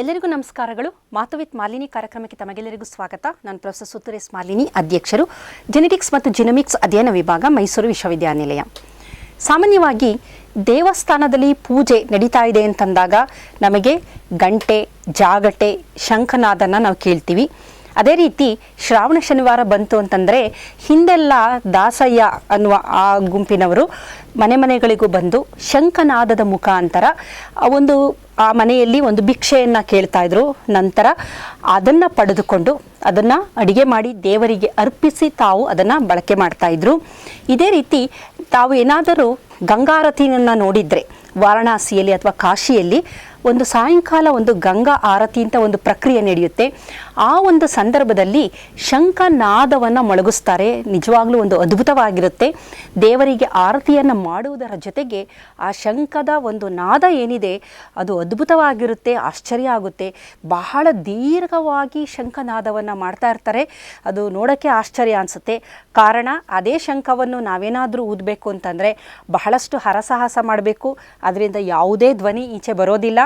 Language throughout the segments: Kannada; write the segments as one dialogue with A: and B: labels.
A: ಎಲ್ಲರಿಗೂ ನಮಸ್ಕಾರಗಳು. ಮಾತು ವಿತ್ ಮಾಲಿನಿ ಕಾರ್ಯಕ್ರಮಕ್ಕೆ ತಮಗೆಲ್ಲರಿಗೂ ಸ್ವಾಗತ. ನಾನು ಪ್ರೊಫೆಸರ್ ಸುತ್ತುರೇಶ್ ಮಾಲಿನಿ, ಅಧ್ಯಕ್ಷರು ಜೆನೆಟಿಕ್ಸ್ ಮತ್ತು ಜಿನಮಿಕ್ಸ್ ಅಧ್ಯಯನ ವಿಭಾಗ, ಮೈಸೂರು ವಿಶ್ವವಿದ್ಯಾನಿಲಯ. ಸಾಮಾನ್ಯವಾಗಿ ದೇವಸ್ಥಾನದಲ್ಲಿ ಪೂಜೆ ನಡೀತಾ ಇದೆ ಅಂತಂದಾಗ ನಮಗೆ ಗಂಟೆ, ಜಾಗಟೆ, ಶಂಖನಾದನ ನಾವು ಕೇಳ್ತೀವಿ. ಅದೇ ರೀತಿ ಶ್ರಾವಣ ಶನಿವಾರ ಬಂತು ಅಂತಂದರೆ ಹಿಂದೆಲ್ಲ ದಾಸಯ್ಯ ಅನ್ನುವ ಆ ಗುಂಪಿನವರು ಮನೆ ಮನೆಗಳಿಗೂ ಬಂದು ಶಂಕನಾದದ ಮುಖಾಂತರ ಒಂದು ಆ ಮನೆಯಲ್ಲಿ ಒಂದು ಭಿಕ್ಷೆಯನ್ನು ಕೇಳ್ತಾ ಇದ್ರು. ನಂತರ ಅದನ್ನು ಪಡೆದುಕೊಂಡು ಅದನ್ನು ಅಡಿಗೆ ಮಾಡಿ ದೇವರಿಗೆ ಅರ್ಪಿಸಿ ತಾವು ಅದನ್ನು ಬಳಕೆ ಮಾಡ್ತಾ ಇದ್ರು. ಇದೇ ರೀತಿ ತಾವು ಏನಾದರೂ ಗಂಗಾರತಿಯನ್ನು ನೋಡಿದರೆ ವಾರಣಾಸಿಯಲ್ಲಿ ಅಥವಾ ಕಾಶಿಯಲ್ಲಿ ಒಂದು ಸಾಯಂಕಾಲ ಒಂದು ಗಂಗಾ ಆರತಿ ಅಂತ ಒಂದು ಪ್ರಕ್ರಿಯೆ ನಡೆಯುತ್ತೆ. ಆ ಒಂದು ಸಂದರ್ಭದಲ್ಲಿ ಶಂಖನಾದವನ್ನು ಮೊಳಗಿಸ್ತಾರೆ. ನಿಜವಾಗ್ಲೂ ಒಂದು ಅದ್ಭುತವಾಗಿರುತ್ತೆ. ದೇವರಿಗೆ ಆರತಿಯನ್ನು ಮಾಡುವುದರ ಜೊತೆಗೆ ಆ ಶಂಖದ ಒಂದು ನಾದ ಏನಿದೆ, ಅದು ಅದ್ಭುತವಾಗಿರುತ್ತೆ, ಆಶ್ಚರ್ಯ ಆಗುತ್ತೆ. ಬಹಳ ದೀರ್ಘವಾಗಿ ಶಂಖನಾದವನ್ನು ಮಾಡ್ತಾ ಇರ್ತಾರೆ. ಅದು ನೋಡೋಕ್ಕೆ ಆಶ್ಚರ್ಯ ಅನಿಸುತ್ತೆ. ಕಾರಣ, ಅದೇ ಶಂಖವನ್ನು ನಾವೇನಾದರೂ ಊದಬೇಕು ಅಂತಂದರೆ ಬಹಳಷ್ಟು ಹರಸಾಹಸ ಮಾಡಬೇಕು. ಅದರಿಂದ ಯಾವುದೇ ಧ್ವನಿ ಈಚೆ ಬರೋದಿಲ್ಲ.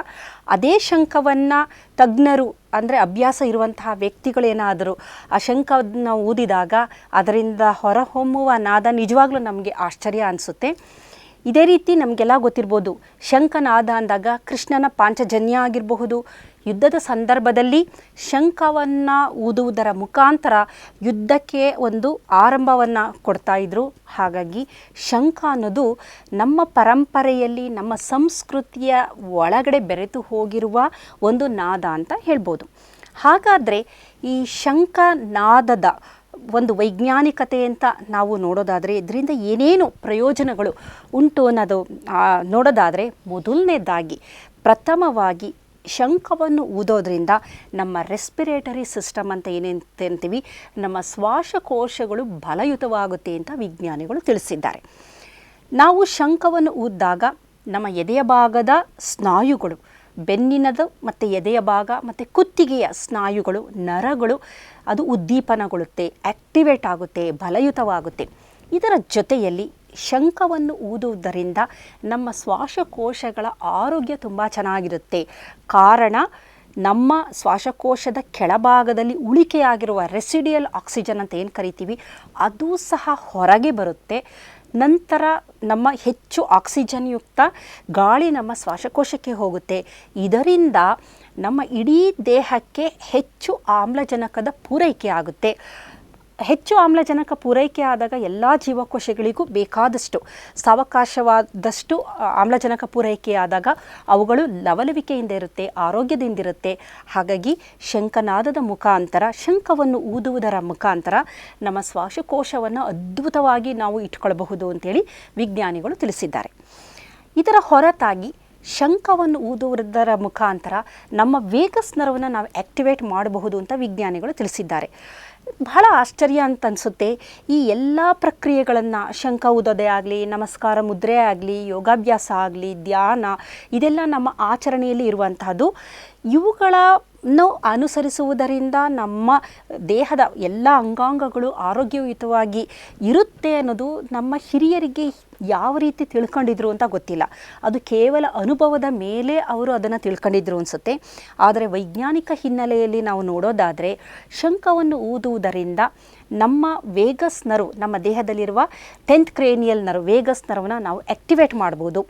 A: ಅದೇ ಶಂಖವನ್ನು ತಜ್ಞರು, ಅಂದರೆ ಅಭ್ಯಾಸ ಇರುವಂತಹ ವ್ಯಕ್ತಿಗಳೇನಾದರೂ ಆ ಶಂಖವನ್ನು ಊದಿದಾಗ ಅದರಿಂದ ಹೊರಹೊಮ್ಮುವ ನಾದ ನಿಜವಾಗ್ಲೂ ನಮಗೆ ಆಶ್ಚರ್ಯ ಅನಿಸುತ್ತೆ. ಇದೇ ರೀತಿ ನಮಗೆಲ್ಲ ಗೊತ್ತಿರ್ಬೋದು, ಶಂಖನಾದ ಅಂದಾಗ ಕೃಷ್ಣನ ಪಾಂಚಜನ್ಯ ಆಗಿರಬಹುದು ಯುದ್ಧದ ಸಂದರ್ಭದಲ್ಲಿ ಶಂಖವನ್ನು ಊದುವುದರ ಮುಖಾಂತರ ಯುದ್ಧಕ್ಕೆ ಒಂದು ಆರಂಭವನ್ನು ಕೊಡ್ತಾ ಇದ್ರು. ಹಾಗಾಗಿ ಶಂಖ ಅನ್ನೋದು ನಮ್ಮ ಪರಂಪರೆಯಲ್ಲಿ, ನಮ್ಮ ಸಂಸ್ಕೃತಿಯ ಒಳಗಡೆ ಬೆರೆತು ಹೋಗಿರುವ ಒಂದು ನಾದ ಅಂತ ಹೇಳ್ಬೋದು. ಹಾಗಾದರೆ ಈ ಶಂಖ ನಾದದ ಒಂದು ವೈಜ್ಞಾನಿಕತೆ ಅಂತ ನಾವು ನೋಡೋದಾದರೆ, ಇದರಿಂದ ಏನೇನು ಪ್ರಯೋಜನಗಳು ಉಂಟು ಅನ್ನೋದು ನೋಡೋದಾದರೆ ಮೊದಲನೇದಾಗಿ ಪ್ರಥಮವಾಗಿ ಶಂಖವನ್ನು ಊದೋದ್ರಿಂದ ನಮ್ಮ ರೆಸ್ಪಿರೇಟರಿ ಸಿಸ್ಟಮ್ ಅಂತ ಏನಂತ ಅಂತೀವಿ, ನಮ್ಮ ಶ್ವಾಸಕೋಶಗಳು ಬಲಯುತವಾಗುತ್ತೆ ಅಂತ ವಿಜ್ಞಾನಿಗಳು ತಿಳಿಸಿದ್ದಾರೆ. ನಾವು ಶಂಖವನ್ನು ಊದಿದಾಗ ನಮ್ಮ ಎದೆಯ ಭಾಗದ ಸ್ನಾಯುಗಳು, ಬೆನ್ನಿನದು ಮತ್ತು ಎದೆಯ ಭಾಗ ಮತ್ತು ಕುತ್ತಿಗೆಯ ಸ್ನಾಯುಗಳು, ನರಗಳು, ಅದು ಉದ್ದೀಪನಗೊಳ್ಳುತ್ತೆ ಆ್ಯಕ್ಟಿವೇಟ್ ಆಗುತ್ತೆ, ಬಲಯುತವಾಗುತ್ತೆ. ಇದರ ಜೊತೆಯಲ್ಲಿ ಶಂಖವನ್ನು ಊದುವುದರಿಂದ ನಮ್ಮ ಶ್ವಾಸಕೋಶಗಳ ಆರೋಗ್ಯ ತುಂಬ ಚೆನ್ನಾಗಿರುತ್ತೆ. ಕಾರಣ ನಮ್ಮ ಶ್ವಾಸಕೋಶದ ಕೆಳಭಾಗದಲ್ಲಿ ಉಳಿಕೆಯಾಗಿರುವ ರೆಸಿಡಿಯಲ್ ಆಕ್ಸಿಜನ್ ಅಂತ ಏನು ಕರಿತೀವಿ? ಅದು ಸಹ ಹೊರಗೆ ಬರುತ್ತೆ. ನಂತರ ನಮ್ಮ ಹೆಚ್ಚು ಆಕ್ಸಿಜನ್ಯುಕ್ತ ಗಾಳಿ ನಮ್ಮ ಶ್ವಾಸಕೋಶಕ್ಕೆ ಹೋಗುತ್ತೆ. ಇದರಿಂದ ನಮ್ಮ ಇಡೀ ದೇಹಕ್ಕೆ ಹೆಚ್ಚು ಆಮ್ಲಜನಕದ ಪೂರೈಕೆ ಆಗುತ್ತೆ. ಹೆಚ್ಚು ಆಮ್ಲಜನಕ ಪೂರೈಕೆ ಆದಾಗ ಎಲ್ಲ ಜೀವಕೋಶಗಳಿಗೂ ಬೇಕಾದಷ್ಟು ಸಾವಕಾಶವಾದಷ್ಟು ಆಮ್ಲಜನಕ ಪೂರೈಕೆ ಆದಾಗ ಅವುಗಳು ಲವಲವಿಕೆಯಿಂದ ಇರುತ್ತೆ, ಆರೋಗ್ಯದಿಂದ ಇರುತ್ತೆ. ಹಾಗಾಗಿ ಶಂಖನಾದದ ಮುಖಾಂತರ, ಶಂಖವನ್ನು ಊದುವುದರ ಮುಖಾಂತರ ನಮ್ಮ ಶ್ವಾಸಕೋಶವನ್ನು ಅದ್ಭುತವಾಗಿ ನಾವು ಇಟ್ಕೊಳ್ಬಹುದು ಅಂತೇಳಿ ವಿಜ್ಞಾನಿಗಳು ತಿಳಿಸಿದ್ದಾರೆ. ಇದರ ಹೊರತಾಗಿ ಶಂಖವನ್ನು ಊದುವುದರ ಮುಖಾಂತರ ನಮ್ಮ ವೇಗಸ್ ನರವನ್ನು ನಾವು ಆ್ಯಕ್ಟಿವೇಟ್ ಮಾಡಬಹುದು ಅಂತ ವಿಜ್ಞಾನಿಗಳು ತಿಳಿಸಿದ್ದಾರೆ. ಬಹಳ ಆಶ್ಚರ್ಯ ಅಂತ ಅನಿಸುತ್ತೆ. ಈ ಎಲ್ಲ ಪ್ರಕ್ರಿಯೆಗಳನ್ನು ಶಂಖ ಊದೋದೇ ಆಗಲಿ, ನಮಸ್ಕಾರ ಮುದ್ರೆ ಆಗಲಿ, ಯೋಗಾಭ್ಯಾಸ ಆಗಲಿ, ಧ್ಯಾನ, ಇದೆಲ್ಲ ನಮ್ಮ ಆಚರಣೆಯಲ್ಲಿ ಇರುವಂತಹದ್ದು. ಇವುಗಳನ್ನು ಅನುಸರಿಸುವುದರಿಂದ ನಮ್ಮ ದೇಹದ ಎಲ್ಲ ಅಂಗಾಂಗಗಳು ಆರೋಗ್ಯಯುತವಾಗಿ ಇರುತ್ತೆ ಅನ್ನೋದು ನಮ್ಮ ಹಿರಿಯರಿಗೆ ಯಾವ ರೀತಿ ತಿಳ್ಕೊಂಡಿದ್ರು ಅಂತ ಗೊತ್ತಿಲ್ಲ. ಅದು ಕೇವಲ ಅನುಭವದ ಮೇಲೆ ಅವರು ಅದನ್ನು ತಿಳ್ಕೊಂಡಿದ್ರು ಅನಿಸುತ್ತೆ. ಆದರೆ ವೈಜ್ಞಾನಿಕ ಹಿನ್ನೆಲೆಯಲ್ಲಿ ನಾವು ನೋಡೋದಾದರೆ ಶಂಖವನ್ನು ಊದುವುದರಿಂದ ನಮ್ಮ ವೇಗಸ್ ನರು, ನಮ್ಮ ದೇಹದಲ್ಲಿರುವ ಟೆಂತ್ ಕ್ರೇನಿಯಲ್ ನರು, ವೇಗಸ್ ನರವನ್ನು ನಾವು ಆ್ಯಕ್ಟಿವೇಟ್ ಮಾಡ್ಬೋದು.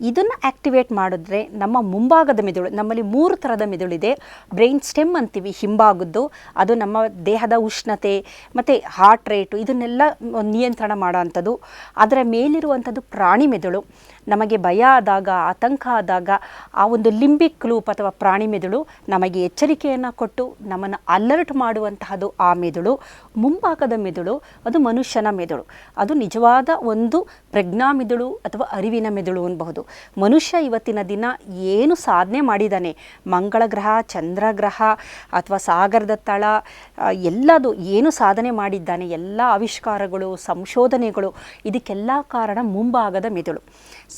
A: ಇದನ್ನು ಆ್ಯಕ್ಟಿವೇಟ್ ಮಾಡಿದ್ರೆ ನಮ್ಮ ಮುಂಭಾಗದ ಮೆದುಳು, ನಮ್ಮಲ್ಲಿ ಮೂರು ಥರದ ಮೆದುಳಿದೆ ಬ್ರೈನ್ ಸ್ಟೆಮ್ ಅಂತೀವಿ, ಹಿಂಭಾಗದ್ದು. ಅದು ನಮ್ಮ ದೇಹದ ಉಷ್ಣತೆ, ಮತ್ತು ಹಾರ್ಟ್ ರೇಟು ಇದನ್ನೆಲ್ಲ ನಿಯಂತ್ರಣ ಮಾಡೋ ಅಂಥದ್ದು. ಅದರ ಮೇಲಿರುವಂಥದ್ದು ಪ್ರಾಣಿ ಮೆದುಳು. ನಮಗೆ ಭಯ ಆದಾಗ, ಆತಂಕ ಆದಾಗ ಆ ಒಂದು ಲಿಂಬಿಕ್ ಲೂಪ್ ಅಥವಾ ಪ್ರಾಣಿ ಮೆದುಳು ನಮಗೆ ಎಚ್ಚರಿಕೆಯನ್ನು ಕೊಟ್ಟು ನಮ್ಮನ್ನು ಅಲರ್ಟ್ ಮಾಡುವಂತಹದ್ದು ಆ ಮೆದುಳು, ಮುಂಭಾಗದ ಮೆದುಳು, ಅದು ಮನುಷ್ಯನ ಮೆದುಳು. ಅದು ನಿಜವಾದ ಒಂದು ಪ್ರಜ್ಞಾ ಮೆದುಳು ಅಥವಾ ಅರಿವಿನ ಮೆದುಳು ಅನ್ಬಹುದು. ಮನುಷ್ಯ ಇವತ್ತಿನ ದಿನ ಏನು ಸಾಧನೆ ಮಾಡಿದ್ದಾನೆ ಮಂಗಳ ಗ್ರಹ, ಚಂದ್ರ ಗ್ರಹ ಅಥವಾ ಸಾಗರದ ತಳ ಎಲ್ಲದು ಏನು ಸಾಧನೆ ಮಾಡಿದ್ದಾನೆ? ಎಲ್ಲ ಆವಿಷ್ಕಾರಗಳು, ಸಂಶೋಧನೆಗಳು, ಇದಕ್ಕೆಲ್ಲ ಕಾರಣ ಮುಂಭಾಗದ ಮೆದುಳು.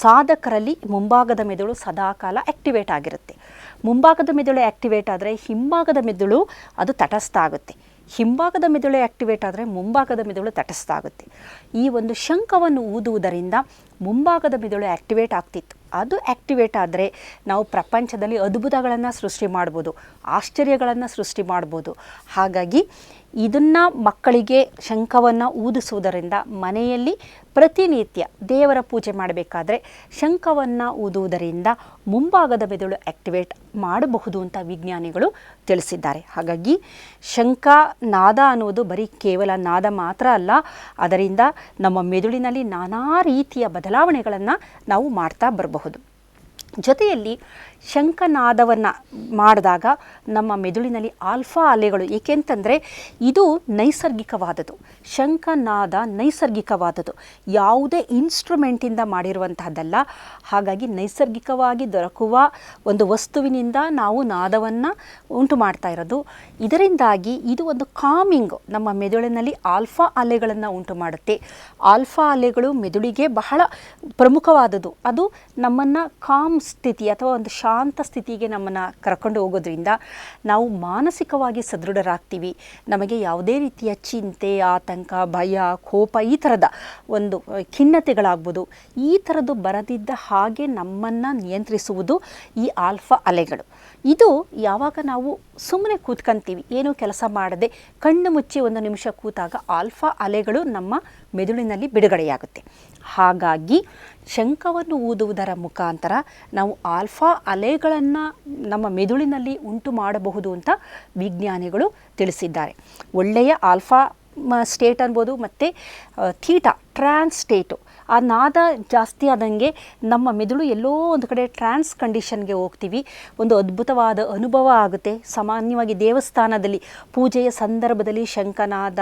A: ಸಾಧಕರಲ್ಲಿ ಮುಂಭಾಗದ ಮೆದುಳು ಸದಾಕಾಲ ಆ್ಯಕ್ಟಿವೇಟ್ ಆಗಿರುತ್ತೆ. ಮುಂಭಾಗದ ಮೆದುಳು ಆ್ಯಕ್ಟಿವೇಟ್ ಆದರೆ ಹಿಂಭಾಗದ ಮೆದುಳು ಅದು ತಟಸ್ಥ ಆಗುತ್ತೆ. ಹಿಂಭಾಗದ ಮೆದುಳು ಆ್ಯಕ್ಟಿವೇಟ್ ಆದರೆ ಮುಂಭಾಗದ ಮೆದುಳು ತಟಸ್ಥ ಆಗುತ್ತೆ. ಈ ಒಂದು ಶಂಖವನ್ನು ಊದುವುದರಿಂದ ಮುಂಭಾಗದ ಮೆದುಳು ಆ್ಯಕ್ಟಿವೇಟ್ ಆಗ್ತಿತ್ತು. ಅದು ಆಕ್ಟಿವೇಟ್ ಆದರೆ ನಾವು ಪ್ರಪಂಚದಲ್ಲಿ ಅದ್ಭುತಗಳನ್ನು ಸೃಷ್ಟಿ ಮಾಡ್ಬೋದು, ಆಶ್ಚರ್ಯಗಳನ್ನು ಸೃಷ್ಟಿ ಮಾಡ್ಬೋದು. ಹಾಗಾಗಿ ಇದನ್ನು ಮಕ್ಕಳಿಗೆ ಶಂಖವನ್ನು ಊದಿಸುವುದರಿಂದ ಮನೆಯಲ್ಲಿ ಪ್ರತಿನಿತ್ಯ ದೇವರ ಪೂಜೆ ಮಾಡಬೇಕಾದ್ರೆ ಶಂಖವನ್ನು ಊದುವುದರಿಂದ ಮುಂಭಾಗದ ಮೆದುಳು ಆ್ಯಕ್ಟಿವೇಟ್ ಮಾಡಬಹುದು ಅಂತ ವಿಜ್ಞಾನಿಗಳು ತಿಳಿಸಿದ್ದಾರೆ. ಹಾಗಾಗಿ ಶಂಖ ನಾದ ಅನ್ನೋದು ಬರೀ ಕೇವಲ ನಾದ ಮಾತ್ರ ಅಲ್ಲ, ಅದರಿಂದ ನಮ್ಮ ಮೆದುಳಿನಲ್ಲಿ ನಾನಾ ರೀತಿಯ ಬದಲಾವಣೆಗಳನ್ನು ನಾವು ಮಾಡ್ತಾ ಬರಬಹುದು. ಜೊತೆಯಲ್ಲಿ ಶಂಖನಾದವನ್ನು ಮಾಡಿದಾಗ ನಮ್ಮ ಮೆದುಳಿನಲ್ಲಿ ಆಲ್ಫಾ ಅಲೆಗಳು ಏಕೆಂತಂದರೆ ಇದು ನೈಸರ್ಗಿಕವಾದದ್ದು. ಶಂಖನಾದ ನೈಸರ್ಗಿಕವಾದದ್ದು. ಯಾವುದೇ ಇನ್ಸ್ಟ್ರೂಮೆಂಟಿಂದ ಮಾಡಿರುವಂತಹದ್ದಲ್ಲ. ಹಾಗಾಗಿ ನೈಸರ್ಗಿಕವಾಗಿ ದೊರಕುವ ಒಂದು ವಸ್ತುವಿನಿಂದ ನಾವು ನಾದವನ್ನು ಉಂಟು ಮಾಡ್ತಾ ಇರೋದು. ಇದರಿಂದಾಗಿ ಇದು ಒಂದು ಕಾಮಿಂಗ್ ನಮ್ಮ ಮೆದುಳಿನಲ್ಲಿ ಆಲ್ಫಾ ಅಲೆಗಳನ್ನು ಉಂಟು ಮಾಡುತ್ತೆ. ಆಲ್ಫಾ ಅಲೆಗಳು ಮೆದುಳಿಗೆ ಬಹಳ ಪ್ರಮುಖವಾದದ್ದು. ಅದು ನಮ್ಮನ್ನು ಕಾಮ್ ಸ್ಥಿತಿ ಅಥವಾ ಒಂದು ಶಾಂತ ಸ್ಥಿತಿಗೆ ನಮ್ಮನ್ನು ಕರ್ಕೊಂಡು ಹೋಗೋದ್ರಿಂದ ನಾವು ಮಾನಸಿಕವಾಗಿ ಸದೃಢರಾಗ್ತೀವಿ. ನಮಗೆ ಯಾವುದೇ ರೀತಿಯ ಚಿಂತೆ, ಆತಂಕ, ಭಯ, ಕೋಪ ಈ ಥರದ ಒಂದು ಖಿನ್ನತೆಗಳಾಗ್ಬೋದು. ಈ ಥರದ್ದು ಬರದಿದ್ದ ಹಾಗೆ ನಮ್ಮನ್ನು ನಿಯಂತ್ರಿಸುವುದು ಈ ಆಲ್ಫಾ ಅಲೆಗಳು. ಇದು ಯಾವಾಗ ನಾವು ಸುಮ್ಮನೆ ಕೂತ್ಕೊಂತೀವಿ, ಏನೂ ಕೆಲಸ ಮಾಡದೆ ಕಣ್ಣು ಮುಚ್ಚಿ ಒಂದು ನಿಮಿಷ ಕೂತಾಗ ಆಲ್ಫಾ ಅಲೆಗಳು ನಮ್ಮ ಮೆದುಳಿನಲ್ಲಿ ಬಿಡುಗಡೆಯಾಗುತ್ತೆ. ಹಾಗಾಗಿ ಶಂಖವನ್ನು ಊದುವುದರ ಮುಖಾಂತರ ನಾವು ಆಲ್ಫಾ ಅಲೆಗಳನ್ನು ನಮ್ಮ ಮೆದುಳಿನಲ್ಲಿ ಉಂಟು ಮಾಡಬಹುದು ಅಂತ ವಿಜ್ಞಾನಿಗಳು ತಿಳಿಸಿದ್ದಾರೆ. ಒಳ್ಳೆಯ ಆಲ್ಫಾ ಸ್ಟೇಟ್ ಅನ್ಬೋದು ಮತ್ತು ಥೀಟಾ ಟ್ರಾನ್ಸ್ ಸ್ಟೇಟು. ಆ ನಾದ ಜಾಸ್ತಿ ಆದಂಗೆ ನಮ್ಮ ಮೆದುಳು ಎಲ್ಲೋ ಒಂದು ಕಡೆ ಟ್ರಾನ್ಸ್ ಕಂಡೀಷನ್ಗೆ ಹೋಗ್ತೀವಿ. ಒಂದು ಅದ್ಭುತವಾದ ಅನುಭವ ಆಗುತ್ತೆ. ಸಾಮಾನ್ಯವಾಗಿ ದೇವಸ್ಥಾನದಲ್ಲಿ ಪೂಜೆಯ ಸಂದರ್ಭದಲ್ಲಿ ಶಂಕನಾದ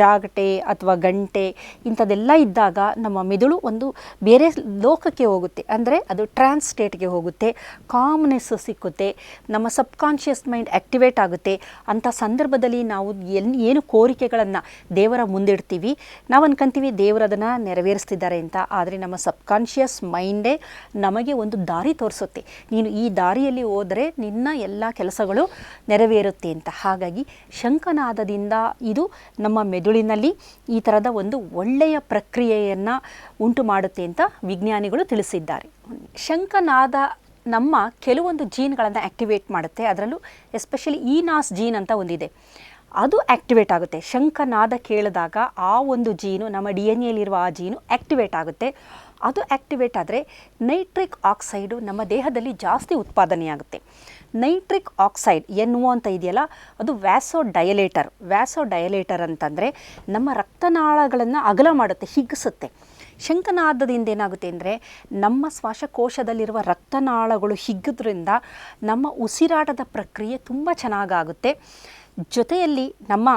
A: ಜಾಗಟೆ ಅಥವಾ ಗಂಟೆ ಇಂಥದ್ದೆಲ್ಲ ಇದ್ದಾಗ ನಮ್ಮ ಮೆದುಳು ಒಂದು ಬೇರೆ ಲೋಕಕ್ಕೆ ಹೋಗುತ್ತೆ. ಅಂದರೆ ಅದು ಟ್ರಾನ್ಸ್ ಸ್ಟೇಟ್ಗೆ ಹೋಗುತ್ತೆ. ಕಾಮ್ನೆಸ್ ಸಿಕ್ಕುತ್ತೆ. ನಮ್ಮ ಸಬ್ಕಾನ್ಷಿಯಸ್ ಮೈಂಡ್ ಆ್ಯಕ್ಟಿವೇಟ್ ಆಗುತ್ತೆ. ಅಂಥ ಸಂದರ್ಭದಲ್ಲಿ ನಾವು ಎಲ್ಲಿ ಏನು ಕೋರಿಕೆಗಳನ್ನು ದೇವರ ಮುಂದಿಡ್ತೀವಿ. ನಾವು ಅನ್ಕೊಂತೀವಿ ದೇವರು ಅದನ್ನು ನೆರವೇರಿಸ್ತಿದ್ದಾರೆ ಅಂತ. ಆದರೆ ನಮ್ಮ ಸಬ್ಕಾನ್ಷಿಯಸ್ ಮೈಂಡೇ ನಮಗೆ ಒಂದು ದಾರಿ ತೋರಿಸುತ್ತೆ. ನೀನು ಈ ದಾರಿಯಲ್ಲಿ ಹೋದರೆ ನಿನ್ನ ಎಲ್ಲ ಕೆಲಸಗಳು ನೆರವೇರುತ್ತೆ ಅಂತ. ಹಾಗಾಗಿ ಶಂಕನಾದದಿಂದ ಇದು ನಮ್ಮ ಮೆದುಳಿನಲ್ಲಿ ಈ ಥರದ ಒಂದು ಒಳ್ಳೆಯ ಪ್ರಕ್ರಿಯೆಯನ್ನು ಉಂಟು ಮಾಡುತ್ತೆ ಅಂತ ವಿಜ್ಞಾನಿಗಳು ತಿಳಿಸಿದ್ದಾರೆ. ಶಂಕನಾದ ನಮ್ಮ ಕೆಲವೊಂದು ಜೀನ್ಗಳನ್ನು ಆ್ಯಕ್ಟಿವೇಟ್ ಮಾಡುತ್ತೆ. ಅದರಲ್ಲೂ ಎಸ್ಪೆಷಲಿ ಈ ನಾಸ್ ಜೀನ್ ಅಂತ ಒಂದಿದೆ. ಅದು ಆ್ಯಕ್ಟಿವೇಟ್ ಆಗುತ್ತೆ. ಶಂಖನಾದ ಕೇಳಿದಾಗ ಆ ಒಂದು ಜೀನು, ನಮ್ಮ ಡಿ ಎನ್ ಎಲ್ಲಿರುವ ಆ ಜೀನು ಆ್ಯಕ್ಟಿವೇಟ್ ಆಗುತ್ತೆ. ಅದು ಆ್ಯಕ್ಟಿವೇಟ್ ಆದರೆ ನೈಟ್ರಿಕ್ ಆಕ್ಸೈಡು ನಮ್ಮ ದೇಹದಲ್ಲಿ ಜಾಸ್ತಿ ಉತ್ಪಾದನೆಯಾಗುತ್ತೆ. ನೈಟ್ರಿಕ್ ಆಕ್ಸೈಡ್ ಎನ್ ಅಂತ ಇದೆಯಲ್ಲ, ಅದು ವ್ಯಾಸೋ ಡಯಲೇಟರ್ ವ್ಯಾಸೋ ಡಯಲೇಟರ್ ಅಂತಂದರೆ ನಮ್ಮ ರಕ್ತನಾಳಗಳನ್ನು ಅಗಲ ಮಾಡುತ್ತೆ ಹಿಗ್ಗಿಸುತ್ತೆ ಶಂಖನಾದದಿಂದ ಏನಾಗುತ್ತೆ ಅಂದರೆ ನಮ್ಮ ಶ್ವಾಸಕೋಶದಲ್ಲಿರುವ ರಕ್ತನಾಳಗಳು ಹಿಗ್ಗೋದ್ರಿಂದ ನಮ್ಮ ಉಸಿರಾಟದ ಪ್ರಕ್ರಿಯೆ ತುಂಬ ಚೆನ್ನಾಗಾಗುತ್ತೆ. ಜೊತೆಯಲ್ಲಿ ನಮ್ಮ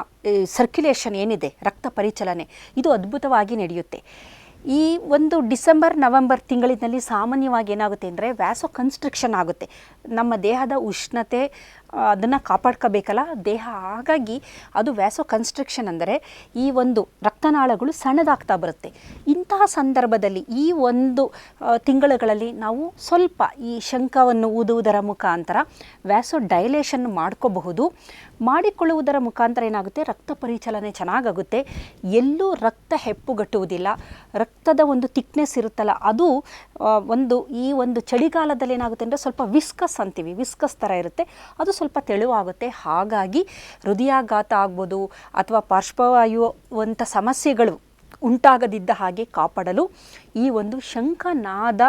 A: ಸರ್ಕ್ಯುಲೇಷನ್ ಏನಿದೆ, ರಕ್ತ ಪರಿಚಲನೆ, ಇದು ಅದ್ಭುತವಾಗಿ ನಡೆಯುತ್ತೆ. ಈ ಒಂದು ಡಿಸೆಂಬರ್, ನವೆಂಬರ್ ತಿಂಗಳಿನಲ್ಲಿ ಸಾಮಾನ್ಯವಾಗಿ ಏನಾಗುತ್ತೆ ಅಂದರೆ ವ್ಯಾಸೋ ಕನ್ಸ್ಟ್ರಕ್ಷನ್ ಆಗುತ್ತೆ. ನಮ್ಮ ದೇಹದ ಉಷ್ಣತೆ ಅದನ್ನು ಕಾಪಾಡ್ಕೋಬೇಕಲ್ಲ? ದೇಹ ಹಾಗಾಗಿ ಅದು ವ್ಯಾಸೋ ಕನ್ಸ್ಟ್ರಕ್ಷನ್ ಅಂದರೆ ಈ ಒಂದು ರಕ್ತನಾಳಗಳು ಸಣ್ಣದಾಗ್ತಾ ಬರುತ್ತೆ. ಇಂತಹ ಸಂದರ್ಭದಲ್ಲಿ ಈ ಒಂದು ತಿಂಗಳುಗಳಲ್ಲಿ ನಾವು ಸ್ವಲ್ಪ ಈ ಶಂಖವನ್ನು ಊದುವುದರ ಮುಖಾಂತರ ವ್ಯಾಸೋ ಡೈಲೇಷನ್ ಮಾಡ್ಕೋಬಹುದು. ಮಾಡಿಕೊಳ್ಳುವುದರ ಮುಖಾಂತರ ಏನಾಗುತ್ತೆ? ರಕ್ತ ಪರಿಚಲನೆ ಚೆನ್ನಾಗಾಗುತ್ತೆ. ಎಲ್ಲೂ ರಕ್ತ ಹೆಪ್ಪುಗಟ್ಟುವುದಿಲ್ಲ. ರಕ್ತದ ಒಂದು ತಿಕ್ನೆಸ್ ಇರುತ್ತಲ್ಲ, ಅದು ಒಂದು ಈ ಒಂದು ಚಳಿಗಾಲದಲ್ಲಿ ಏನಾಗುತ್ತೆ ಅಂದರೆ ಸ್ವಲ್ಪ ವಿಸ್ಕಸ್ ಅಂತೀವಿ ವಿಸ್ಕಸ್ ಥರ ಇರುತ್ತೆ. ಅದು ಸ್ವಲ್ಪ ತೆಳುವಾಗುತ್ತೆ. ಹಾಗಾಗಿ ಹೃದಯಾಘಾತ ಆಗ್ಬೋದು ಅಥವಾ ಪಾರ್ಶ್ವವಾಯುವಂಥ ಸಮಸ್ಯೆಗಳು ಉಂಟಾಗದಿದ್ದ ಹಾಗೆ ಕಾಪಾಡಲು ಈ ಒಂದು ಶಂಖನಾದ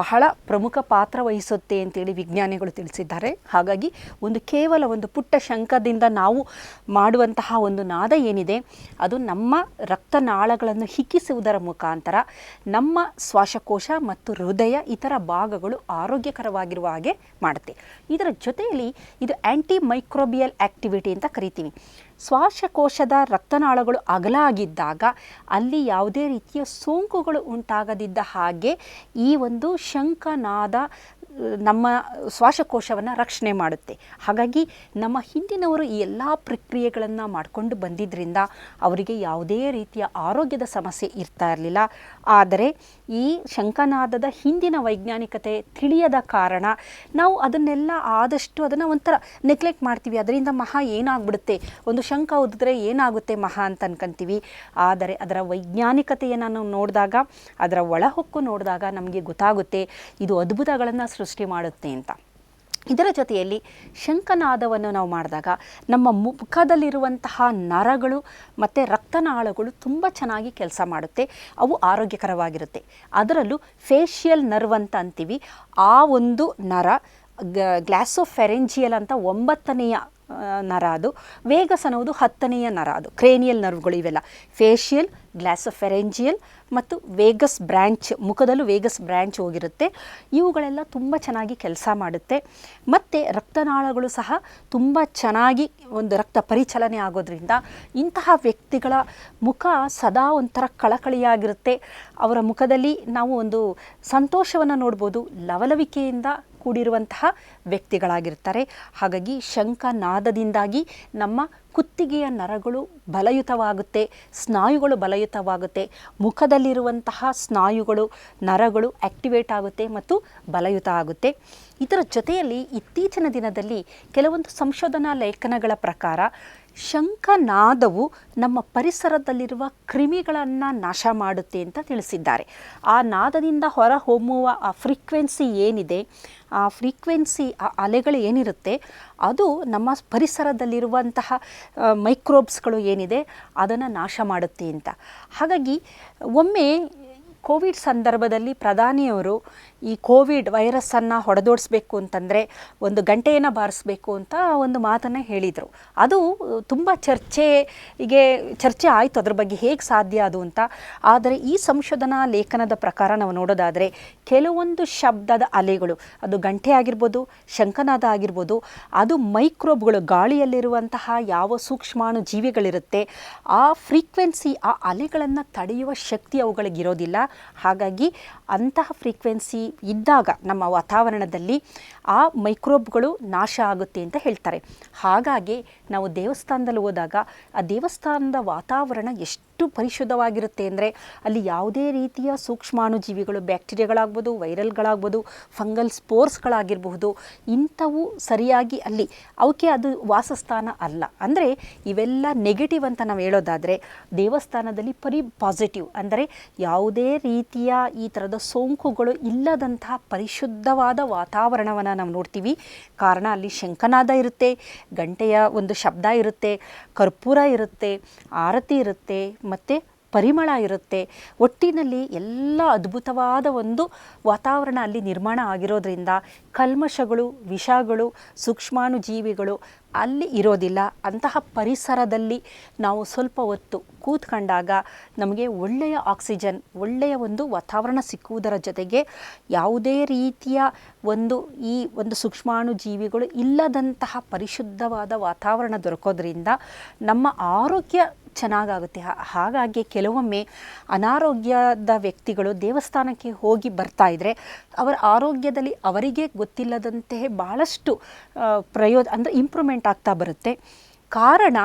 A: ಬಹಳ ಪ್ರಮುಖ ಪಾತ್ರ ವಹಿಸುತ್ತೆ ಅಂತೇಳಿ ವಿಜ್ಞಾನಿಗಳು ತಿಳಿಸಿದ್ದಾರೆ. ಹಾಗಾಗಿ ಒಂದು ಕೇವಲ ಒಂದು ಪುಟ್ಟ ಶಂಖದಿಂದ ನಾವು ಮಾಡುವಂತಹ ಒಂದು ನಾದ ಏನಿದೆ, ಅದು ನಮ್ಮ ರಕ್ತನಾಳಗಳನ್ನು ಹಿಕ್ಕಿಸುವುದರ ಮುಖಾಂತರ ನಮ್ಮ ಶ್ವಾಸಕೋಶ ಮತ್ತು ಹೃದಯ ಇತರ ಭಾಗಗಳು ಆರೋಗ್ಯಕರವಾಗಿರುವ ಹಾಗೆ ಮಾಡುತ್ತೆ. ಇದರ ಜೊತೆಯಲ್ಲಿ ಇದು ಆ್ಯಂಟಿ ಮೈಕ್ರೋಬಿಯಲ್ ಆ್ಯಕ್ಟಿವಿಟಿ ಅಂತ ಕರಿತೀವಿ. ಶ್ವಾಸಕೋಶದ ರಕ್ತನಾಳಗಳು ಅಗಲ ಆಗಿದ್ದಾಗ ಅಲ್ಲಿ ಯಾವುದೇ ರೀತಿಯ ಸೋಂಕುಗಳು ಉಂಟಾಗದಿದ್ದ ಹಾಗೆ ಈ ಒಂದು ಶಂಖನಾದ ನಮ್ಮ ಶ್ವಾಸಕೋಶವನ್ನು ರಕ್ಷಣೆ ಮಾಡುತ್ತೆ. ಹಾಗಾಗಿ ನಮ್ಮ ಹಿಂದಿನವರು ಈ ಎಲ್ಲ ಪ್ರಕ್ರಿಯೆಗಳನ್ನು ಮಾಡಿಕೊಂಡು ಬಂದಿದ್ದರಿಂದ ಅವರಿಗೆ ಯಾವುದೇ ರೀತಿಯ ಆರೋಗ್ಯದ ಸಮಸ್ಯೆ ಇರ್ತಾ ಇರಲಿಲ್ಲ. ಆದರೆ ಈ ಶಂಖನಾದದ ಹಿಂದಿನ ವೈಜ್ಞಾನಿಕತೆ ತಿಳಿಯದ ಕಾರಣ ನಾವು ಅದನ್ನೆಲ್ಲ ಆದಷ್ಟು ಅದನ್ನು ಒಂಥರ ನೆಗ್ಲೆಕ್ಟ್ ಮಾಡ್ತೀವಿ. ಅದರಿಂದ ಮಹಾ ಏನಾಗ್ಬಿಡುತ್ತೆ? ಒಂದು ಶಂಖ ಉದ್ದರೆ ಏನಾಗುತ್ತೆ ಮಹಾ ಅಂತ ಅನ್ಕೊಂತೀವಿ. ಆದರೆ ಅದರ ವೈಜ್ಞಾನಿಕತೆಯನ್ನು ನಾವು ನೋಡಿದಾಗ, ಅದರ ಒಳಹೊಕ್ಕು ನೋಡಿದಾಗ ನಮಗೆ ಗೊತ್ತಾಗುತ್ತೆ. ಇದು ಅದ್ಭುತಗಳನ್ನು ಮಾಡುತ್ತೆ ಅಂತ. ಇದರ ಜೊತೆಯಲ್ಲಿ ಶಂಖನಾದವನ್ನು ನಾವು ಮಾಡಿದಾಗ ನಮ್ಮ ಮುಖದಲ್ಲಿರುವಂತಹ ನರಗಳು ಮತ್ತು ರಕ್ತನಾಳಗಳು ತುಂಬ ಚೆನ್ನಾಗಿ ಕೆಲಸ ಮಾಡುತ್ತೆ. ಅವು ಆರೋಗ್ಯಕರವಾಗಿರುತ್ತೆ. ಅದರಲ್ಲೂ ಫೇಶಿಯಲ್ ನರ್ವ್ ಅಂತ ಅಂತೀವಿ. ಆ ಒಂದು ನರ ಗ್ಲಾಸೋಫೆರೆಂಜಿಯಲ್ ಅಂತ ಒಂಬತ್ತನೆಯ ನರ ಅದು. ವೇಗಸ್ ಅನ್ನೋದು ಹತ್ತನೆಯ ನರ ಅದು. ಕ್ರೇನಿಯಲ್ ನರ್ವ್ಗಳು ಇವೆಲ್ಲ. ಫೇಶಿಯಲ್ ಗ್ಲಾಸೋಫೆರೆಂಜಿಯಲ್ ಮತ್ತು ವೇಗಸ್ ಬ್ರ್ಯಾಂಚ್ ಮುಖದಲ್ಲೂ ವೇಗಸ್ ಬ್ರ್ಯಾಂಚ್ ಹೋಗಿರುತ್ತೆ. ಇವುಗಳೆಲ್ಲ ತುಂಬ ಚೆನ್ನಾಗಿ ಕೆಲಸ ಮಾಡುತ್ತೆ. ಮತ್ತು ರಕ್ತನಾಳಗಳು ಸಹ ತುಂಬ ಚೆನ್ನಾಗಿ ಒಂದು ರಕ್ತ ಪರಿಚಲನೆ ಆಗೋದ್ರಿಂದ ಇಂತಹ ವ್ಯಕ್ತಿಗಳ ಮುಖ ಸದಾ ಒಂಥರ ಕಳಕಳಿಯಾಗಿರುತ್ತೆ. ಅವರ ಮುಖದಲ್ಲಿ ನಾವು ಒಂದು ಸಂತೋಷವನ್ನು ನೋಡ್ಬೋದು. ಲವಲವಿಕೆಯಿಂದ ಕೂಡಿರುವಂತಹ ವ್ಯಕ್ತಿಗಳಾಗಿರ್ತಾರೆ. ಹಾಗಾಗಿ ಶಂಖನಾದದಿಂದಾಗಿ ನಮ್ಮ ಕುತ್ತಿಗೆಯ ನರಗಳು ಬಲಯುತವಾಗುತ್ತೆ, ಸ್ನಾಯುಗಳು ಬಲಯುತವಾಗುತ್ತೆ, ಮುಖದಲ್ಲಿರುವಂತಹ ಸ್ನಾಯುಗಳು, ನರಗಳು ಆಕ್ಟಿವೇಟ್ ಆಗುತ್ತೆ ಮತ್ತು ಬಲಯುತ ಆಗುತ್ತೆ. ಇದರ ಜೊತೆಯಲ್ಲಿ ಇತ್ತೀಚಿನ ದಿನದಲ್ಲಿ ಕೆಲವೊಂದು ಸಂಶೋಧನಾ ಲೇಖನಗಳ ಪ್ರಕಾರ ಶಂಖನಾದವು ನಮ್ಮ ಪರಿಸರದಲ್ಲಿರುವ ಕ್ರಿಮಿಗಳನ್ನು ನಾಶ ಮಾಡುತ್ತೆ ಅಂತ ತಿಳಿಸಿದ್ದಾರೆ. ಆ ನಾದದಿಂದ ಹೊರ ಹೊಮ್ಮುವ ಆ ಫ್ರೀಕ್ವೆನ್ಸಿ ಏನಿದೆ, ಆ ಫ್ರೀಕ್ವೆನ್ಸಿ ಆ ಅಲೆಗಳು ಏನಿರುತ್ತೆ, ಅದು ನಮ್ಮ ಪರಿಸರದಲ್ಲಿರುವಂತಹ ಮೈಕ್ರೋಬ್ಸ್ಗಳು ಏನಿದೆ, ಅದನ್ನು ನಾಶ ಮಾಡುತ್ತೆ ಅಂತ. ಹಾಗಾಗಿ ಒಮ್ಮೆ ಕೋವಿಡ್ ಸಂದರ್ಭದಲ್ಲಿ ಪ್ರಧಾನಿಯವರು ಈ ಕೋವಿಡ್ ವೈರಸ್ಸನ್ನು ಹೊಡೆದೋಡಿಸ್ಬೇಕು ಅಂತಂದರೆ ಒಂದು ಗಂಟೆಯನ್ನು ಬಾರಿಸ್ಬೇಕು ಅಂತ ಒಂದು ಮಾತನ್ನು ಹೇಳಿದರು. ಅದು ತುಂಬ ಚರ್ಚೆಗೆ ಚರ್ಚೆ ಆಯಿತು ಅದ್ರ ಬಗ್ಗೆ ಹೇಗೆ ಸಾಧ್ಯ ಅದು ಅಂತ. ಆದರೆ ಈ ಸಂಶೋಧನಾ ಲೇಖನದ ಪ್ರಕಾರ ನಾವು ನೋಡೋದಾದರೆ ಕೆಲವೊಂದು ಶಬ್ದದ ಅಲೆಗಳು, ಅದು ಗಂಟೆ ಆಗಿರ್ಬೋದು ಶಂಕನಾದ ಆಗಿರ್ಬೋದು, ಅದು ಮೈಕ್ರೋಬ್ಗಳು ಗಾಳಿಯಲ್ಲಿರುವಂತಹ ಯಾವ ಸೂಕ್ಷ್ಮಾಣು ಜೀವಿಗಳಿರುತ್ತೆ, ಆ ಫ್ರೀಕ್ವೆನ್ಸಿ, ಆ ಅಲೆಗಳನ್ನು ತಡೆಯುವ ಶಕ್ತಿ ಅವುಗಳಿಗಿರೋದಿಲ್ಲ ಹಾಗಾಗಿ ಅಂತಹ ಫ್ರೀಕ್ವೆನ್ಸಿ ಇದ್ದಾಗ ನಮ್ಮ ವಾತಾವರಣದಲ್ಲಿ ಆ ಮೈಕ್ರೋಬ್ಗಳು ನಾಶ ಆಗುತ್ತೆ ಅಂತ ಹೇಳ್ತಾರೆ. ಹಾಗಾಗಿ ನಾವು ದೇವಸ್ಥಾನದಲ್ಲಿ ಹೋದಾಗ ಆ ದೇವಸ್ಥಾನದ ವಾತಾವರಣ ಎಷ್ಟು ಪರಿಶುದ್ಧವಾಗಿರುತ್ತೆ ಅಂದರೆ ಅಲ್ಲಿ ಯಾವುದೇ ರೀತಿಯ ಸೂಕ್ಷ್ಮಾಣುಜೀವಿಗಳು, ಬ್ಯಾಕ್ಟೀರಿಯಾಗಳಾಗ್ಬೋದು, ವೈರಲ್ಗಳಾಗ್ಬೋದು, ಫಂಗಲ್ ಸ್ಪೋರ್ಸ್ಗಳಾಗಿರಬಹುದು, ಇಂಥವು ಸರಿಯಾಗಿ ಅಲ್ಲಿ ಅವಕ್ಕೆ ಅದು ವಾಸಸ್ಥಾನ ಅಲ್ಲ. ಅಂದರೆ ಇವೆಲ್ಲ ನೆಗೆಟಿವ್ ಅಂತ ನಾವು ಹೇಳೋದಾದರೆ ದೇವಸ್ಥಾನದಲ್ಲಿ ಪರಿ ಪಾಸಿಟಿವ್ ಅಂದರೆ ಯಾವುದೇ ರೀತಿಯ ಈ ಥರದ ಸೋಂಕುಗಳು ಇಲ್ಲದಂತಹ ಪರಿಶುದ್ಧವಾದ ವಾತಾವರಣವನ್ನು ನಾವು ನೋಡ್ತೀವಿ. ಕಾರಣ ಅಲ್ಲಿ ಶಂಕನಾದ ಇರುತ್ತೆ, ಗಂಟೆಯ ಒಂದು ಶಬ್ದ ಇರುತ್ತೆ, ಕರ್ಪೂರ ಇರುತ್ತೆ, ಆರತಿ ಇರುತ್ತೆ ಮತ್ತು ಪರಿಮಳ ಇರುತ್ತೆ. ಒಟ್ಟಿನಲ್ಲಿ ಎಲ್ಲ ಅದ್ಭುತವಾದ ಒಂದು ವಾತಾವರಣ ಅಲ್ಲಿ ನಿರ್ಮಾಣ ಆಗಿರೋದ್ರಿಂದ ಕಲ್ಮಶಗಳು, ವಿಷಗಳು, ಸೂಕ್ಷ್ಮಾಣುಜೀವಿಗಳು ಅಲ್ಲಿ ಇರೋದಿಲ್ಲ. ಅಂತಹ ಪರಿಸರದಲ್ಲಿ ನಾವು ಸ್ವಲ್ಪ ಹೊತ್ತು ಕೂತ್ಕೊಂಡಾಗ ನಮಗೆ ಒಳ್ಳೆಯ ಆಕ್ಸಿಜನ್, ಒಳ್ಳೆಯ ಒಂದು ವಾತಾವರಣ ಸಿಕ್ಕುವುದರ ಜೊತೆಗೆ ಯಾವುದೇ ರೀತಿಯ ಒಂದು ಈ ಒಂದು ಸೂಕ್ಷ್ಮಾಣುಜೀವಿಗಳು ಇಲ್ಲದಂತಹ ಪರಿಶುದ್ಧವಾದ ವಾತಾವರಣ ದೊರಕೋದ್ರಿಂದ ನಮ್ಮ ಆರೋಗ್ಯ ಚೆನ್ನಾಗಾಗುತ್ತೆ. ಹಾಗಾಗಿ ಕೆಲವೊಮ್ಮೆ ಅನಾರೋಗ್ಯದ ವ್ಯಕ್ತಿಗಳು ದೇವಸ್ಥಾನಕ್ಕೆ ಹೋಗಿ ಬರ್ತಾ ಇದ್ದರೆ ಅವರ ಆರೋಗ್ಯದಲ್ಲಿ ಅವರಿಗೆ ಗೊತ್ತಿಲ್ಲದಂತೆ ಭಾಳಷ್ಟು ಪ್ರಯೋ, ಅಂದರೆ ಇಂಪ್ರೂವ್ಮೆಂಟ್ ಆಗ್ತಾ ಬರುತ್ತೆ. ಕಾರಣ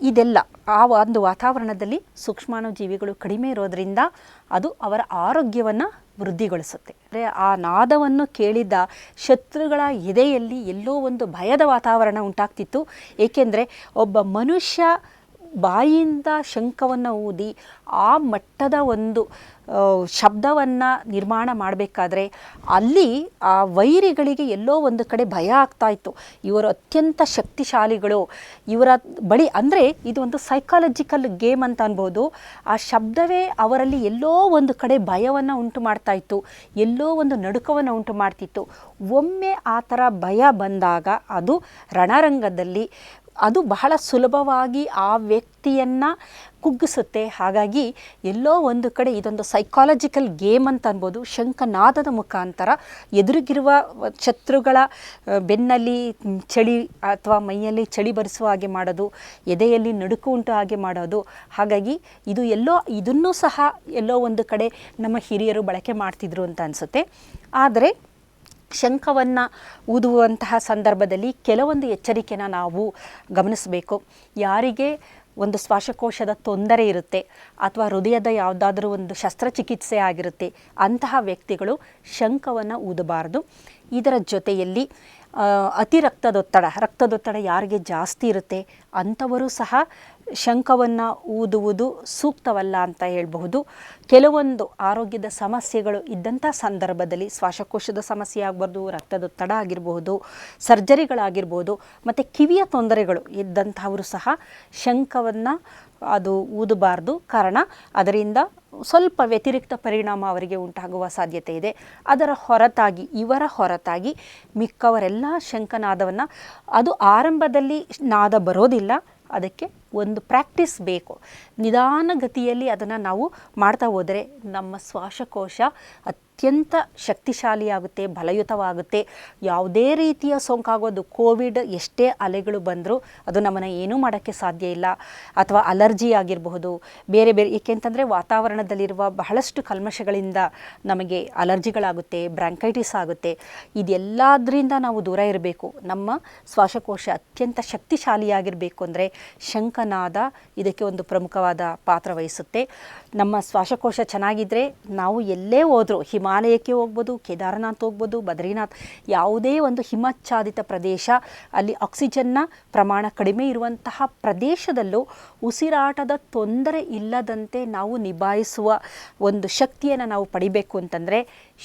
A: ಇದೆಲ್ಲ. ಆ ಒಂದು ವಾತಾವರಣದಲ್ಲಿ ಸೂಕ್ಷ್ಮಾಣು ಜೀವಿಗಳು ಕಡಿಮೆ ಇರೋದರಿಂದ ಅದು ಅವರ ಆರೋಗ್ಯವನ್ನು ವೃದ್ಧಿಗೊಳಿಸುತ್ತೆ. ಅಂದರೆ ಆ ನಾದವನ್ನು ಕೇಳಿದ ಶತ್ರುಗಳ ಎದೆಯಲ್ಲಿ ಎಲ್ಲೋ ಒಂದು ಭಯದ ವಾತಾವರಣ ಉಂಟಾಗ್ತಿತ್ತು. ಏಕೆಂದರೆ ಒಬ್ಬ ಮನುಷ್ಯ ಬಾಯಿಯಿಂದ ಶಂಖವನ್ನು ಊದಿ ಆ ಮಟ್ಟದ ಒಂದು ಶಬ್ದವನ್ನು ನಿರ್ಮಾಣ ಮಾಡಬೇಕಾದ್ರೆ ಅಲ್ಲಿ ಆ ವೈರಿಗಳಿಗೆ ಎಲ್ಲೋ ಒಂದು ಕಡೆ ಭಯ ಆಗ್ತಾ ಇತ್ತು. ಇವರು ಅತ್ಯಂತ ಶಕ್ತಿಶಾಲಿಗಳು. ಇವರ ಬಳಿ ಅಂದರೆ ಇದು ಒಂದು ಸೈಕಾಲಜಿಕಲ್ ಗೇಮ್ ಅಂತ ಅನ್ಬೋದು. ಆ ಶಬ್ದವೇ ಅವರಲ್ಲಿ ಎಲ್ಲೋ ಒಂದು ಕಡೆ ಭಯವನ್ನು ಉಂಟು ಮಾಡ್ತಾ ಇತ್ತು. ಎಲ್ಲೋ ಒಂದು ನಡುಕವನ್ನು ಉಂಟು ಮಾಡ್ತಿತ್ತು. ಒಮ್ಮೆ ಆ ಥರ ಭಯ ಬಂದಾಗ ಅದು ರಣರಂಗದಲ್ಲಿ ಅದು ಬಹಳ ಸುಲಭವಾಗಿ ಆ ವ್ಯಕ್ತಿಯನ್ನು ಕುಗ್ಗಿಸುತ್ತೆ. ಹಾಗಾಗಿ ಎಲ್ಲೋ ಒಂದು ಕಡೆ ಇದೊಂದು ಸೈಕಾಲಜಿಕಲ್ ಗೇಮ್ ಅಂತ ಅನ್ಬೋದು. ಶಂಕನಾದದ ಮುಖಾಂತರ ಎದುರಿಗಿರುವ ಶತ್ರುಗಳ ಬೆನ್ನಲ್ಲಿ ಚಳಿ ಅಥವಾ ಮೈಯಲ್ಲಿ ಚಳಿ ಬರಿಸುವ ಹಾಗೆ ಮಾಡೋದು, ಎದೆಯಲ್ಲಿ ನಡುಕು ಉಂಟು ಹಾಗೆ ಮಾಡೋದು. ಹಾಗಾಗಿ ಇದು ಎಲ್ಲೋ, ಇದನ್ನೂ ಸಹ ಎಲ್ಲೋ ಒಂದು ಕಡೆ ನಮ್ಮ ಹಿರಿಯರು ಬಳಕೆ ಮಾಡ್ತಿದ್ರು ಅಂತ ಅನಿಸುತ್ತೆ. ಆದರೆ ಶಂಖವನ್ನು ಊದುವಂತಹ ಸಂದರ್ಭದಲ್ಲಿ ಕೆಲವೊಂದು ಎಚ್ಚರಿಕೆನ ನಾವು ಗಮನಿಸಬೇಕು. ಯಾರಿಗೆ ಒಂದು ಶ್ವಾಸಕೋಶದ ತೊಂದರೆ ಇರುತ್ತೆ ಅಥವಾ ಹೃದಯದ ಯಾವುದಾದ್ರೂ ಒಂದು ಶಸ್ತ್ರಚಿಕಿತ್ಸೆ ಆಗಿರುತ್ತೆ, ಅಂತಹ ವ್ಯಕ್ತಿಗಳು ಶಂಖವನ್ನು ಊದಬಾರದು. ಇದರ ಜೊತೆಯಲ್ಲಿ ಅತಿ ರಕ್ತದೊತ್ತಡ ರಕ್ತದೊತ್ತಡ ಯಾರಿಗೆ ಜಾಸ್ತಿ ಇರುತ್ತೆ ಅಂಥವರು ಸಹ ಶಂಖವನ್ನು ಊದುವುದು ಸೂಕ್ತವಲ್ಲ ಅಂತ ಹೇಳಬಹುದು. ಕೆಲವೊಂದು ಆರೋಗ್ಯದ ಸಮಸ್ಯೆಗಳು ಇದ್ದಂಥ ಸಂದರ್ಭದಲ್ಲಿ ಶ್ವಾಸಕೋಶದ ಸಮಸ್ಯೆ ಆಗ್ಬಾರ್ದು ರಕ್ತದೊತ್ತಡ ಆಗಿರಬಹುದು ಸರ್ಜರಿಗಳಾಗಿರ್ಬೋದು ಮತ್ತು ಕಿವಿಯ ತೊಂದರೆಗಳು ಇದ್ದಂಥವರು ಸಹ ಶಂಖವನ್ನು ಅದು ಊದಬಾರ್ದು. ಕಾರಣ ಅದರಿಂದ ಸ್ವಲ್ಪ ವ್ಯತಿರಿಕ್ತ ಪರಿಣಾಮ ಅವರಿಗೆ ಉಂಟಾಗುವ ಸಾಧ್ಯತೆ ಇದೆ. ಅದರ ಹೊರತಾಗಿ, ಇವರ ಹೊರತಾಗಿ ಮಿಕ್ಕವರೆಲ್ಲ ಶಂಖನಾದವನ್ನು ಅದು ಆರಂಭದಲ್ಲಿ ನಾದ ಬರೋದಿಲ್ಲ ಅದಕ್ಕೆ ಒಂದು ಪ್ರಾಕ್ಟೀಸ್ ಬೇಕು. ನಿಧಾನಗತಿಯಲ್ಲಿ ಅದನ್ನು ನಾವು ಮಾಡ್ತಾ ಹೋದರೆ ನಮ್ಮ ಶ್ವಾಸಕೋಶ ಅತ್ಯಂತ ಶಕ್ತಿಶಾಲಿಯಾಗುತ್ತೆ, ಬಲಯುತವಾಗುತ್ತೆ. ಯಾವುದೇ ರೀತಿಯ ಸೋಂಕಾಗೋದು, ಕೋವಿಡ್ ಎಷ್ಟೇ ಅಲೆಗಳು ಬಂದರೂ ಅದು ನಮ್ಮನ್ನು ಏನೂ ಮಾಡೋಕ್ಕೆ ಸಾಧ್ಯ ಇಲ್ಲ. ಅಥವಾ ಅಲರ್ಜಿ ಆಗಿರಬಹುದು, ಬೇರೆ ಬೇರೆ ಏಕೆಂತಂದರೆ ವಾತಾವರಣದಲ್ಲಿರುವ ಬಹಳಷ್ಟು ಕಲ್ಮಶಗಳಿಂದ ನಮಗೆ ಅಲರ್ಜಿಗಳಾಗುತ್ತೆ, ಬ್ರಾಂಕೈಟಿಸ್ ಆಗುತ್ತೆ. ಇದೆಲ್ಲದರಿಂದ ನಾವು ದೂರ ಇರಬೇಕು. ನಮ್ಮ ಶ್ವಾಸಕೋಶ ಅತ್ಯಂತ ಶಕ್ತಿಶಾಲಿಯಾಗಿರಬೇಕು ಅಂದರೆ ಶಂಕನಾದ ಇದಕ್ಕೆ ಒಂದು ಪ್ರಮುಖವಾದ ಪಾತ್ರ ವಹಿಸುತ್ತೆ. ನಮ್ಮ ಶ್ವಾಸಕೋಶ ಚೆನ್ನಾಗಿದ್ದರೆ ನಾವು ಎಲ್ಲೇ ಹೋದರೂ ಹಿಮಾಲಯಕ್ಕೆ ಹೋಗ್ಬೋದು, ಕೇದಾರನಾಥ್ ಹೋಗ್ಬೋದು, ಬದ್ರಿನಾಥ್, ಯಾವುದೇ ಒಂದು ಹಿಮಚ್ಛಾದಿತ ಪ್ರದೇಶ, ಅಲ್ಲಿ ಆಕ್ಸಿಜನ್ನ ಪ್ರಮಾಣ ಕಡಿಮೆ ಇರುವಂತಹ ಪ್ರದೇಶದಲ್ಲೂ ಉಸಿರಾಟದ ತೊಂದರೆ ಇಲ್ಲದಂತೆ ನಾವು ನಿಭಾಯಿಸುವ ಒಂದು ಶಕ್ತಿಯನ್ನು ನಾವು ಪಡಿಬೇಕು ಅಂತಂದರೆ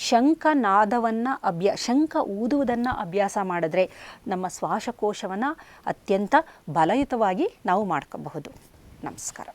A: ಶಂಖನಾದವನ್ನು ಅಭ್ಯಾ, ಶಂಖ ಊದುವುದನ್ನು ಅಭ್ಯಾಸ ಮಾಡಿದ್ರೆ ನಮ್ಮ ಶ್ವಾಸಕೋಶವನ್ನು ಅತ್ಯಂತ ಬಲಯುತವಾಗಿ ನಾವು ಮಾಡ್ಕೋಬಹುದು. ನಮಸ್ಕಾರ.